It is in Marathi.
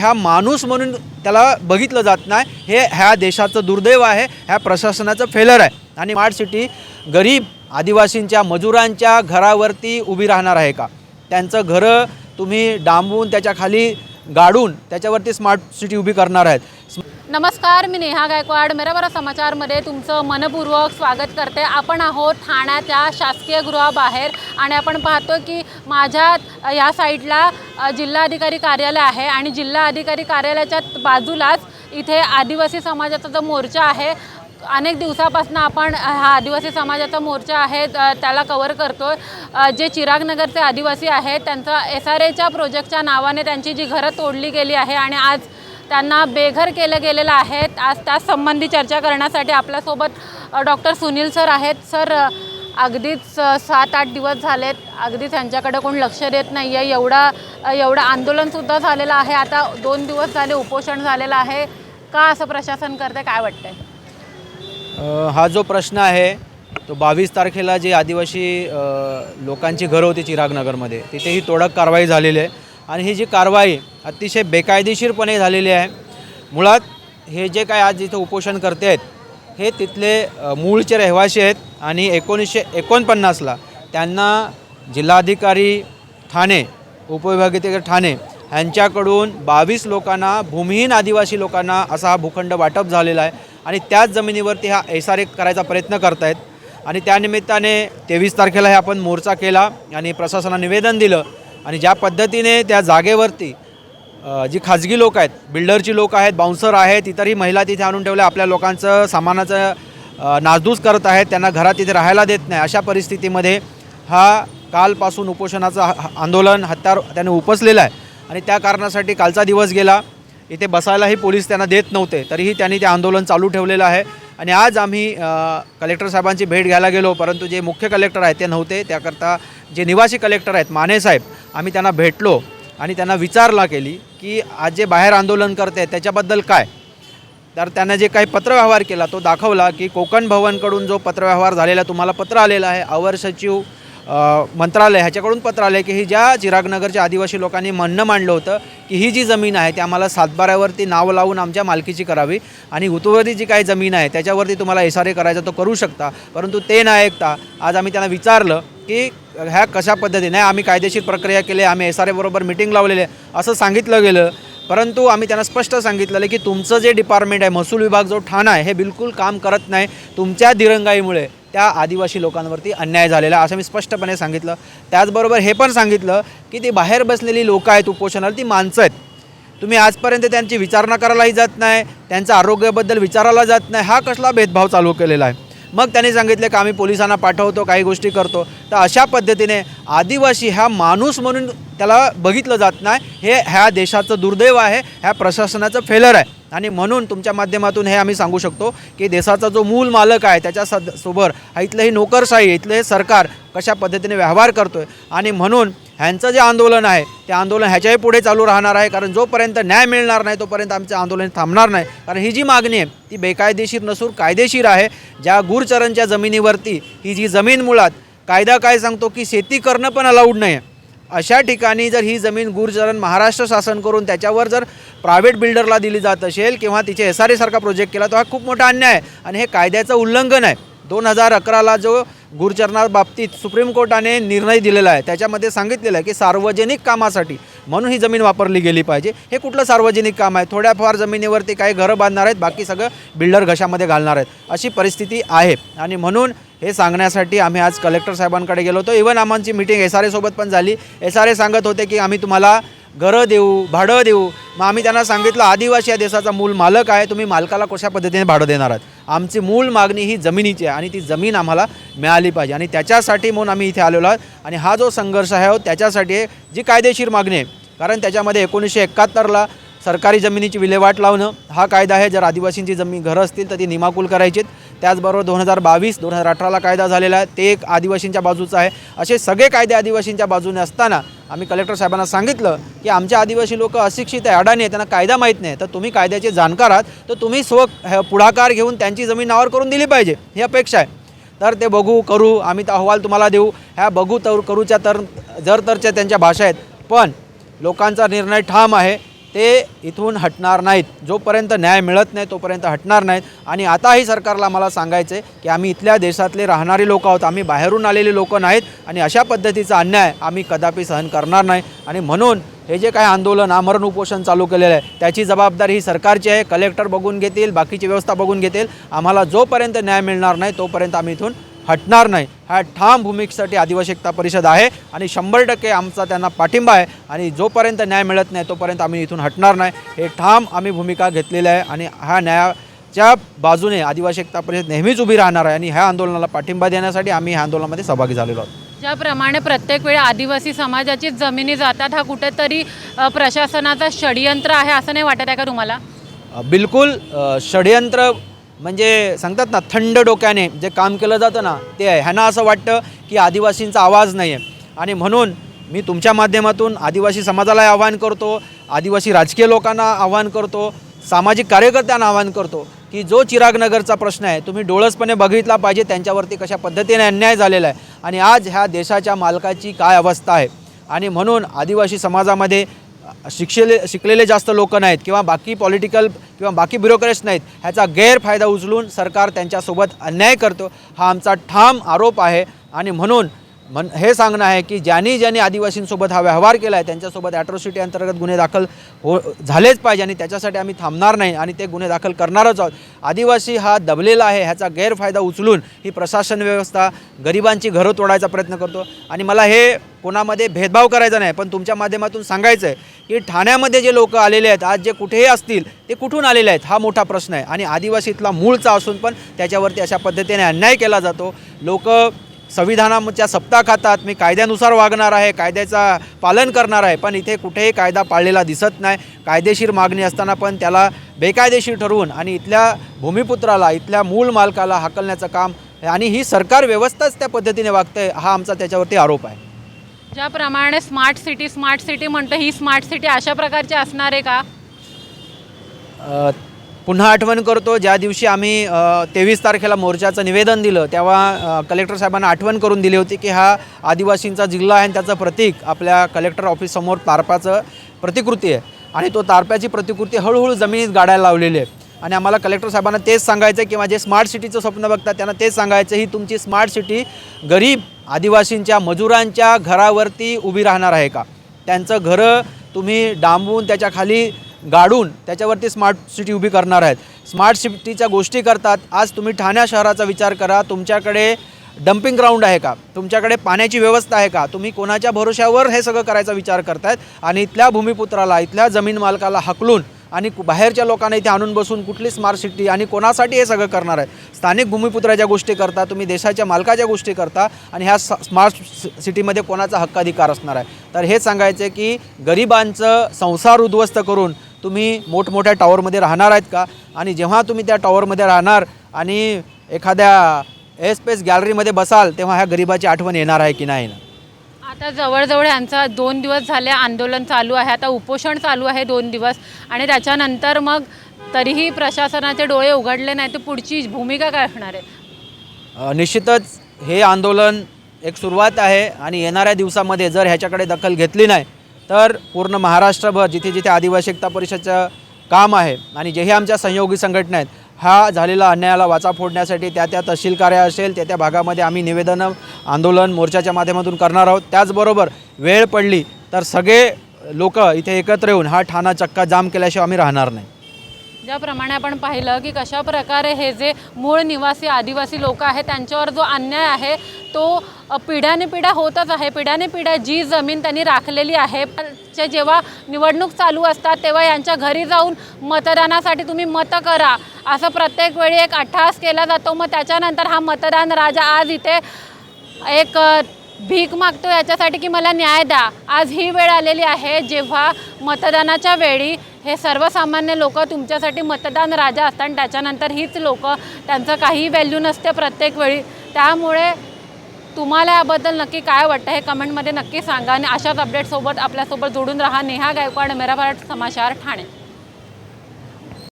ह्या माणूस म्हणून त्याला बघितलं जात नाही. हे ह्या देशाचं दुर्दैव आहे ह्या प्रशासनाचं फेलर आहे. आणि स्मार्ट सिटी गरीब आदिवासींच्या मजुरांच्या घरावरती उभी राहणार आहे का? त्यांचं घरं तुम्ही डांबून त्याच्याखाली गाडून त्याच्यावरती स्मार्ट सिटी उभी करणार आहेत. नमस्कार मी नेहा गायकवाड. मेराबरा समाचारमध्ये तुमचं मनपूर्वक स्वागत करते. आपण आहोत ठाण्याच्या शासकीय गृहाबाहेर आणि आपण पाहतो की माझ्या या साईडला जिल्हाधिकारी कार्यालय आहे आणि जिल्हा अधिकारी कार्यालयाच्या बाजूलाच इथे आदिवासी समाजाचा जो मोर्चा आहे अनेक दिवसापासून आपण हा आदिवासी समाजाचा मोर्चा आहे त्याला कवर करतो जे चिराग नगरचे आदिवासी आहेत त्यांचा एस आर एच्या प्रोजेक्टच्या नावाने त्यांची जी घरं तोडली गेली आहे आणि आज त्यांना बेघर केलं गेलेलं आहे आज त्यासंबंधी चर्चा करण्यासाठी आपल्यासोबत डॉक्टर सुनील सर आहेत. सर अगदीच सात आठ दिवस झालेत. अगदी त्यांच्याकडे कोण लक्ष देत नाही आहे एवढा एवढं आंदोलनसुद्धा झालेलं आहे. आता दोन दिवस झाले उपोषण झालेलं आहे. का असं प्रशासन करते काय वाटतंय? हा जो प्रश्न आहे तो बावीस तारखेला जे आदिवासी लोकांची घरं होती चिरागनगरमध्ये तिथेही तोडक कारवाई झालेली आहे. आणि ही जी कारवाई अतिशय बेकायदेशीरपणे झालेली आहे. मुळात हे जे काय आज इथं उपोषण करते आहेत हे तिथले मूळचे रहिवासी आहेत आणि एकोणीसशे एकोणपन्नासला त्यांना जिल्हाधिकारी ठाणे उपविभागीय ठाणे यांच्याकडून बावीस लोकांना भूमिहीन आदिवासी लोकांना असा हा भूखंड वाटप झालेला आहे आणि त्याच जमिनीवरती हा एस आर ए करायचा प्रयत्न करतायत. आणि त्यानिमित्ताने तेवीस तारखेला हे आपण मोर्चा केला आणि प्रशासनाला निवेदन दिलं आणि ज्या पद्धतीने त्या जागेवरती जी खाजगी लोक आहेत बिल्डरची लोक आहेत बाउन्सर आहेत इतरही महिला तिथे आणून ठेवल्या आपल्या लोकांचं सामानाचं नासधूस करत आहेत त्यांना घरात तिथे राहायला देत नाही अशा परिस्थितीमध्ये हा कालपासून उपोषणाचं आंदोलन हत्यार त्याने उपसलेलं आहे. आणि त्या कारणासाठी कालचा दिवस गेला इथे बसायलाही पोलीस त्यांना देत नव्हते तरीही त्यांनी ते आंदोलन चालू ठेवलेलं आहे. आणि आज आम्ही कलेक्टर साहेबांची भेट घ्यायला गेलो परंतु जे मुख्य कलेक्टर आहेत ते नव्हते त्याकरता जे निवासी कलेक्टर आहेत माने साहेब आम्ही त्यांना भेटलो आणि त्यांना विचारला केली की आज जे बाहेर आंदोलन करते त्याच्याबद्दल काय? तर त्यानं जे काही पत्रव्यवहार केला तो दाखवला की कोकण भवनकडून जो पत्रव्यवहार झालेला तुम्हाला पत्र आलेलं आहे अवर सचिव मंत्रालय ह्याच्याकडून पत्र आलं आहे की ही ज्या चिरागनगरच्या आदिवासी लोकांनी म्हणणं मांडलं होतं की ही जी जमीन आहे ती आम्हाला सातबाऱ्यावरती नाव लावून आमच्या मालकीची करावी आणि उतवरी जी काही जमीन आहे त्याच्यावरती तुम्हाला एस आर ए करायचा तो करू शकता. परंतु ते न ऐकता आज आम्ही त्यांना विचारलं की ह्या कशा पद्धतीने आम्ही कायदेशीर प्रक्रिया केली आम्ही एस आर एबरोबर मिटिंग लावलेली आहे असं सांगितलं गेलं. परंतु आम्ही त्यांना स्पष्ट सांगितलेलं की तुमचं जे डिपार्टमेंट आहे महसूल विभाग जो ठाणा आहे हे बिलकुल काम करत नाही. तुमच्या दिरंगाईमुळे त्या आदिवासी लोकांवरती अन्याय झालेला असं मी स्पष्टपणे सांगितलं. त्याचबरोबर हे पण सांगितलं की ती बाहेर बसलेली लोकं आहेत उपोषणाला ती माणसं आहेत. तुम्ही आजपर्यंत त्यांची विचारणा करायलाही जात नाही त्यांच्या आरोग्याबद्दल विचारायला जात नाही हा कसला भेदभाव चालू केलेला आहे. मग त्यांनी सांगितले की आम्ही पोलिसांना पाठवतो काही गोष्टी करतो. तर अशा पद्धतीने आदिवासी हा माणूस म्हणून त्याला बघितलं जात नाही. हे ह्या देशाचं दुर्दैव आहे ह्या प्रशासनाचं फेलर आहे. आणि म्हणून तुमच्या माध्यमातून हे आम्ही सांगू शकतो की देशाचा जो मूल मालक आहे त्याच्या सद सोबत इथलं हे नोकरशाही इथलं हे सरकार कशा पद्धतीने व्यवहार करतो आहे आणि म्हणून ह्यांचं जे आंदोलन आहे ते आंदोलन ह्याच्याही पुढे चालू राहणार आहे. कारण जोपर्यंत न्याय मिळणार नाही तोपर्यंत आमचं आंदोलन थांबणार नाही. कारण ही जी मागणी आहे ती बेकायदेशीर नसून कायदेशीर आहे. ज्या गुरचरणच्या जमिनीवरती ही जी जमीन मुळात कायदा काय सांगतो की शेती करणं पण अलाउड नाही आहे अशा ठिकाणी जर ही जमीन गुरुचरण महाराष्ट्र शासन करून त्याच्यावर जर प्रायव्हेट बिल्डरला दिली जात असेल किंवा तिचे एस आर एसारखा प्रोजेक्ट केला तो हा खूप मोठा अन्याय आहे. आणि हे कायद्याचं उल्लंघन आहे. दोन हजार अकराला जो गुरुचरणाबाबतीत सुप्रीम कोर्टाने निर्णय दिलेला आहे त्याच्यामध्ये सांगितलेलं आहे की सार्वजनिक कामासाठी म्हणून ही जमीन वापरली गेली पाहिजे. हे कुठलं सार्वजनिक काम आहे? थोड्याफार जमिनीवरती काही घरं बांधणार आहेत बाकी सगळं बिल्डर घशामध्ये घालणार आहेत. अशी परिस्थिती आहे. आणि म्हणून हे सांगण्यासाठी आम्ही आज कलेक्टर साहेबांकडे गेलो होतो. इव्हन आम्हाची मिटिंग एस आर एसोबत पण झाली. एस आर ए सांगत होते की आम्ही तुम्हाला घरं देऊ भाडं देऊ. मग आम्ही त्यांना सांगितलं आदिवासी या देशाचा मूल मालक आहे तुम्ही मालकाला कशा पद्धतीने भाडं देणार आहात? आमची मूळ मागणी ही जमिनीची आहे आणि ती जमीन आम्हाला मिळाली पाहिजे. आणि त्याच्यासाठी म्हणून आम्ही इथे आलेलो आहोत. आणि हा जो संघर्ष आहे हो, त्याच्यासाठी आहे जी कायदेशीर मागणी आहे कारण त्याच्यामध्ये एकोणीसशे एकाहत्तरला सरकारी जमिनीची विल्हेवाट लावणं हा कायदा आहे. जर आदिवासींची जमीन घरं असतील तर ती निमाकूल करायचीत. त्याचबरोबर दोन हजार बावीस दोन हजार अठराला कायदा झालेला आहे. ते एक आदिवासींच्या बाजूचं आहे. असे सगळे कायदे आदिवासींच्या बाजूने असताना आम्ही कलेक्टर साहेबांना सांगितलं की आमच्या आदिवासी लोक अशिक्षित आहे अडाणी आहे त्यांना कायदा माहीत नाही. तर तुम्ही कायद्याचे जाणकार आहात. तर तुम्ही स्व पुढाकार घेऊन त्यांची जमीन नावावर करून दिली पाहिजे. ही अपेक्षा आहे. तर ते बघू करू. आम्ही तर अहवाल तुम्हाला देऊ. ह्या बघू तर करूच्या तर जर तरच्या त्यांच्या भाषा आहेत. पण लोकांचा निर्णय ठाम आहे. ते इथून हटणार नाहीत. जोपर्यंत न्याय मिळत नाही तोपर्यंत हटणार नाहीत. आणि आताही सरकारला मला सांगायचं आहे की आम्ही इथल्या देशातले राहणारे लोक आहोत. आम्ही बाहेरून आलेले लोक नाहीत आणि अशा पद्धतीचा अन्याय आम्ही कदापि सहन करणार नाही. आणि म्हणून हे जे काही आंदोलन आमरण उपोषण चालू केलेलं आहे त्याची जबाबदारी ही सरकारची आहे. कलेक्टर बघून घेतील बाकीची व्यवस्था बघून घेतील. आम्हाला जोपर्यंत न्याय मिळणार नाही तोपर्यंत आम्ही इथून हटणार नाही. हा ठाम भूमिकेसाठी आदिवासी एकता परिषद आहे आणि शंभर टक्के आमचा त्यांना पाठिंबा आहे आणि जोपर्यंत न्याय मिळत नाही तोपर्यंत आम्ही इथून हटणार नाही. हे ठाम आम्ही भूमिका घेतलेली आहे आणि हा न्यायाच्या बाजूने आदिवासी एकता परिषद नेहमीच उभी राहणार आहे आणि ह्या आंदोलनाला पाठिंबा देण्यासाठी आम्ही ह्या आंदोलनामध्ये सहभागी झालेलो आहोत. ज्याप्रमाणे प्रत्येक वेळी आदिवासी समाजाचीच जमिनी जातात हा कुठेतरी प्रशासनाचा षडयंत्र आहे असं नाही वाटत आहे का तुम्हाला? बिलकुल षडयंत्र म्हणजे सांगतात ना थंड डोक्याने जे काम केलं जातं ना ते आहे. ह्यांना असं वाटतं की आदिवासींचा आवाज नाही आहे आणि म्हणून मी तुमच्या माध्यमातून आदिवासी समाजाला आवाहन करतो आदिवासी राजकीय लोकांना आवाहन करतो सामाजिक कार्यकर्त्यांना आवाहन करतो की जो चिरागनगरचा प्रश्न आहे तुम्ही डोळसपणे बघितला पाहिजे त्यांच्यावरती कशा पद्धतीने अन्याय झालेला आहे. आणि आज ह्या देशाच्या मालकाची काय अवस्था आहे? आणि म्हणून आदिवासी समाजामध्ये शिक्षले शिकलेले जास्त लोक नाहीत किंवा बाकी पॉलिटिकल किंवा बाकी ब्युरोक्रेट्स नाहीत ह्याचा गैरफायदा उचलून सरकार त्यांच्यासोबत अन्याय करतो. हा आमचा ठाम आरोप आहे आणि म्हणून म्हण हे सांगणं आहे की ज्यांनी ज्यांनी आदिवासींसोबत हा व्यवहार केला आहे त्यांच्यासोबत ॲट्रॉसिटी अंतर्गत गुन्हे दाखल हो झालेच पाहिजे आणि त्याच्यासाठी आम्ही थांबणार नाही आणि ते गुन्हे दाखल करणारच आहोत. आदिवासी हा दबलेला आहे ह्याचा गैरफायदा उचलून ही प्रशासन व्यवस्था गरिबांची घरं तोडायचा प्रयत्न करतो. आणि मला हे कोणामध्ये भेदभाव करायचा नाही पण तुमच्या माध्यमातून सांगायचं आहे की ठाण्यामध्ये जे लोक आलेले आहेत आज जे कुठेही असतील ते कुठून आलेले आहेत हा मोठा प्रश्न आहे. आणि आदिवासीतला मूळचा असून पण त्याच्यावरती अशा पद्धतीने अन्याय केला जातो. लोक संविधानाच्या सप्ता खातात मी कायद्यानुसार वागणार आहे कायद्याचा पालन करणार आहे पण इथे कुठेही कायदा पाळलेला दिसत नाही. कायदेशीर मागणी असताना पण त्याला बेकायदेशीर ठरवून आणि इथल्या भूमिपुत्राला इथल्या मूळ मालकाला हाकलण्याचं काम आणि ही सरकार व्यवस्थाच त्या पद्धतीने वागते हा आमचा त्याच्यावरती आरोप आहे. ज्याप्रमाणे स्मार्ट सिटी स्मार्ट सिटी म्हणतो ही स्मार्ट सिटी अशा प्रकारची असणार आहे का? पुन्हा आठवण करतो ज्या दिवशी आम्ही तेवीस तारखेला मोर्चाचं निवेदन दिलं तेव्हा कलेक्टर साहेबांना आठवण करून दिली होती की हा आदिवासींचा जिल्हा आहे आणि त्याचं प्रतीक आपल्या कलेक्टर ऑफिससमोर तारपाचं प्रतिकृती आहे. आणि तो तारप्याची प्रतिकृती हळूहळू जमिनीत गाडायला लावलेली आहे. आणि आम्हाला कलेक्टर साहेबांना तेच सांगायचं आहे किंवा जे स्मार्ट सिटीचं स्वप्न बघतात त्यांना तेच सांगायचं ही तुमची स्मार्ट सिटी गरीब आदिवासींच्या मजुरांच्या घरावरती उभी राहणार आहे का? त्यांचं घरं तुम्ही डांबून त्याच्याखाली गाडून त्याच्यावरती स्मार्ट सिटी उभी करणार आहेत. स्मार्ट सिटीच्या गोष्टी करतात. आज तुम्ही ठाण्या शहराचा विचार करा. तुमच्याकडे डम्पिंग ग्राउंड आहे का? तुमच्याकडे पाण्याची व्यवस्था आहे का? तुम्ही कोणाच्या भरोश्यावर हे सगळं करायचा विचार करतायत? आणि इथल्या भूमिपुत्राला इथल्या जमीन मालकाला हकलून आणि बाहेरच्या लोकांना इथे आणून बसून कुठली स्मार्ट सिटी आणि कोणासाठी हे सगळं करणार आहे? स्थानिक भूमिपुत्राच्या गोष्टी करता तुम्ही देशाच्या मालकाच्या गोष्टी करता आणि ह्या स्मार्ट सि- सिटीमध्ये कोणाचा हक्काधिकार असणार आहे? तर हे सांगायचं की गरिबांचं संसार उद्ध्वस्त करून तुम्ही मोठमोठ्या टॉवरमध्ये राहणार आहेत का? आणि जेव्हा तुम्ही त्या टॉवरमध्ये राहणार आणि एखाद्या एअरस्पेस गॅलरीमध्ये बसाल तेव्हा ह्या गरिबाची आठवण येणार आहे की नाही ना? आता जवळजवळ यांचा दोन दिवस झाले आंदोलन चालू आहे आता उपोषण चालू आहे दोन दिवस. आणि त्याच्यानंतर मग तरीही प्रशासनाचे डोळे उघडले नाही तर पुढची भूमिका काय असणार आहे? निश्चितच हे आंदोलन एक सुरुवात आहे आणि येणाऱ्या दिवसामध्ये जर ह्याच्याकडे दखल घेतली नाही तर पूर्ण महाराष्ट्रभर जिथे जिथे आदिवासी एकता परिषदचं काम आहे आणि जेही आमच्या सहयोगी संघटना आहेत हा झालेला अन्यायाला वाचा फोडण्यासाठी त्या त्या तहसील कार्य असेल त्या त्या भागामध्ये आम्ही निवेदनं आंदोलन मोर्चाच्या माध्यमातून करणार आहोत. त्याचबरोबर वेळ पडली तर सगळे लोक इथे एकत्र येऊन हा ठाणा चक्का जाम केल्याशिवाय आम्ही राहणार नाही. ज्याप्रमाणे आपण पाहिलं की कशा प्रकारे हे जे मूळ निवासी आदिवासी लोक आहेत त्यांच्यावर जो अन्याय आहे तो पिढ्याने पिढ्या होतच आहे. पिढ्याने पिढ्या जी जमीन त्यांनी राखलेली आहे चे जेव्हा निवडणूक चालू असतात तेव्हा यांच्या घरी जाऊन मतदानासाठी तुम्ही मतं करा. असं प्रत्येक वेळी एक अट्टहास केला जातो. मग त्याच्यानंतर हा मतदान राजा आज इथे एक भीक मागतो याच्यासाठी की मला न्याय द्या. आज ही वेळ आलेली आहे जेव्हा मतदानाच्या वेळी हे सर्वसामान्य लोक तुमच्यासाठी मतदान राजा असतात आणि त्याच्यानंतर हीच लोक त्यांचं काही व्हॅल्यू नसते प्रत्येक वेळी. त्यामुळे तुम्हाला याबद्दल नक्की काय वाटतं हे कमेंटमध्ये नक्की सांगा आणि अशाच अपडेटसोबत आपल्यासोबत जोडून राहा. नेहा गायकवाड मेरा भारत समाचार ठाणे.